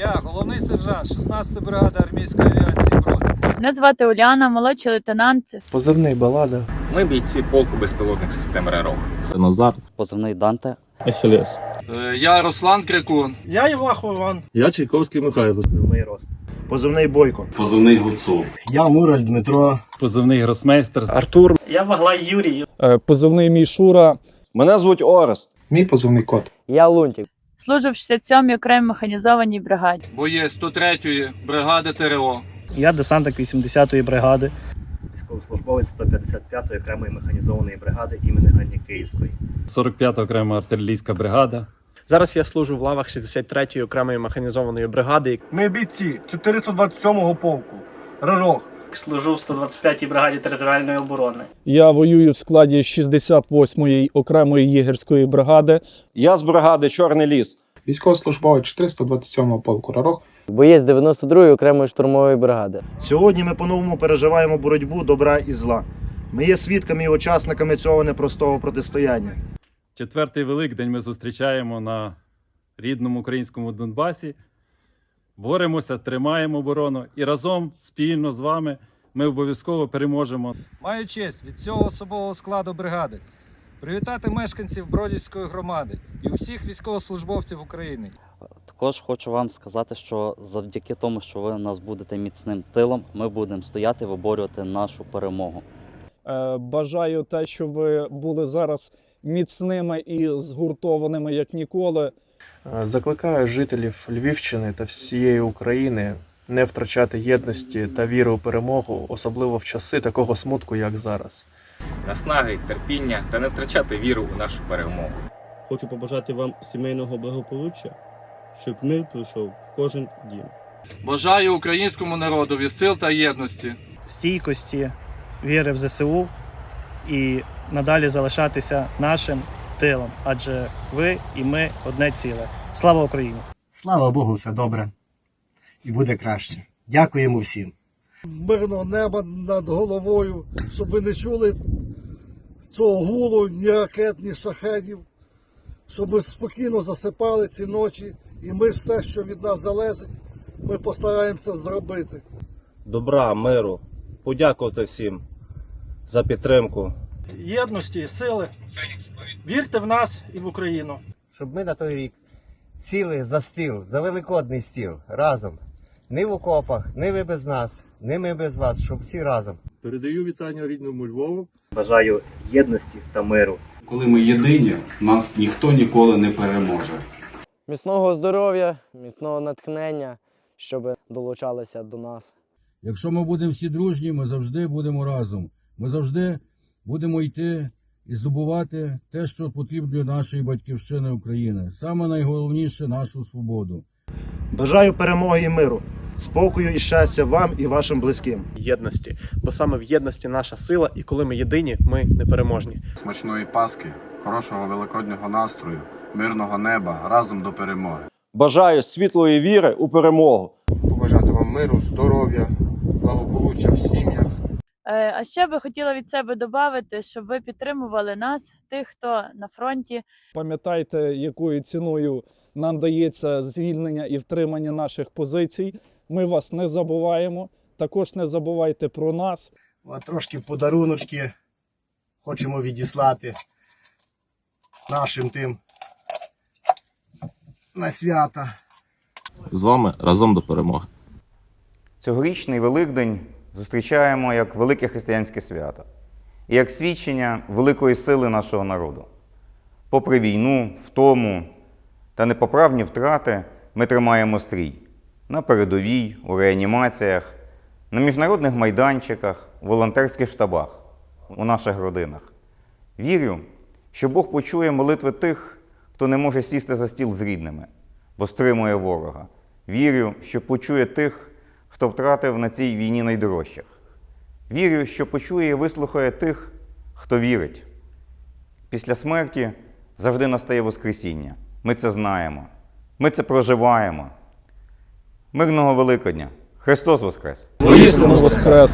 Я головний сержант 16-ї бригади армійської авіації Мене звати Уляна, молодший лейтенант. Позивний балада. Ми бійці полку безпілотних систем РЕРО. Назар. позивний Данте. Ахілес. Я Руслан Крикун. Я Євлахов Іван. Я Чайковський Михайло. Позивний Бойко. Позивний Гуцул. Я Мураль Дмитро. Позивний гросмейстер. Артур. Я Ваглай Юрій. Позивний Мішура. Мене звуть Орест. Мій позивний кот. Я Лунтик. Служу в 67-й окремій механізованій бригаді. Боєць 103-ї бригади ТРО. Я десантник 80-ї бригади. військовослужбовець 155-ї окремої механізованої бригади імені Анні Київської. 45-та окрема артилерійська бригада. Зараз я служу в лавах 63-ї окремої механізованої бригади. Ми бійці 427-го полку. Рарох. Служу в 125-й бригаді територіальної оборони. Я воюю в складі 68-ї окремої єгерської бригади. Я з бригади Чорний ліс. Військовослужбовець 427-го полку Рарох. Боєць 92-ї окремої штурмової бригади. Сьогодні ми по-новому переживаємо боротьбу добра і зла. Ми є свідками і учасниками цього непростого протистояння. Четвертий Великдень ми зустрічаємо на рідному українському Донбасі. Боремося, тримаємо оборону і разом спільно з вами ми обов'язково переможемо. Маю честь від цього особового складу бригади привітати мешканців Бродівської громади і усіх військовослужбовців України. Також хочу вам сказати, що завдяки тому, що ви нас будете міцним тилом, ми будемо стояти і виборювати нашу перемогу. Е, Бажаю те, щоб ви були зараз міцними і згуртованими як ніколи. Е, Закликаю жителів Львівщини та всієї України не втрачати єдності та віри у перемогу, особливо в часи такого смутку, як зараз. Наснаги, терпіння та не втрачати віру у нашу перемогу. Хочу побажати вам сімейного благополуччя, щоб мир прийшов в кожен дім. Бажаю українському народові сил та єдності. Стійкості, віри в ЗСУ і надалі залишатися нашим тилом. Адже ви і ми одне ціле. Слава Україні! Слава Богу, все добре. І буде краще. Дякуємо всім. Мирного неба над головою, щоб ви не чули цього гулу, ні ракет, ні шахедів, щоб ми спокійно засипали ці ночі, і ми все, що від нас залежить, ми постараємося зробити. Добра, миру, подякувати всім за підтримку. Єдності і сили. Вірте в нас і в Україну. Щоб ми на той рік сіли за стіл, за великодний стіл разом. Не в окопах, не ви без нас, не ми без вас, щоб всі разом. Передаю вітання рідному Львову. Бажаю єдності та миру. Коли ми єдині, нас ніхто ніколи не переможе. Міцного здоров'я, міцного натхнення, щоб долучалися до нас. Якщо ми будемо всі дружні, ми завжди будемо разом. Ми завжди будемо йти і здобувати те, що потрібно для нашої батьківщини України. Саме найголовніше нашу свободу. Бажаю перемоги і миру, спокою і щастя вам і вашим близьким. Єдності, бо саме в єдності наша сила, і коли ми єдині, ми непереможні. Смачної Пасхи, хорошого великоднього настрою, мирного неба разом до перемоги. Бажаю світлої віри у перемогу. Побажати вам миру, здоров'я, благополуччя в сім'ях. Е, А ще би хотіла від себе додати, щоб ви підтримували нас, тих, хто на фронті. Пам'ятайте, якою ціною нам дається звільнення і втримання наших позицій. Ми вас не забуваємо. Також не забувайте про нас. А трошки подаруночки хочемо відіслати нашим тим на свята. З вами разом до перемоги. Цьогорічний Великдень зустрічаємо як велике християнське свято і як свідчення великої сили нашого народу. Попри війну, втому та непоправні втрати, ми тримаємо стрій на передовій, у реанімаціях, на міжнародних майданчиках, волонтерських штабах, у наших родинах. Вірю, що Бог почує молитви тих, хто не може сісти за стіл з рідними, бо стримує ворога. Вірю, що почує тих, хто втратив на цій війні найдорожчих. Вірю, що почує і вислухає тих, хто вірить. Після смерті завжди настає Воскресіння. Ми це знаємо. Ми це проживаємо. Мирного Великодня! Христос Воскрес! Воістину воскрес!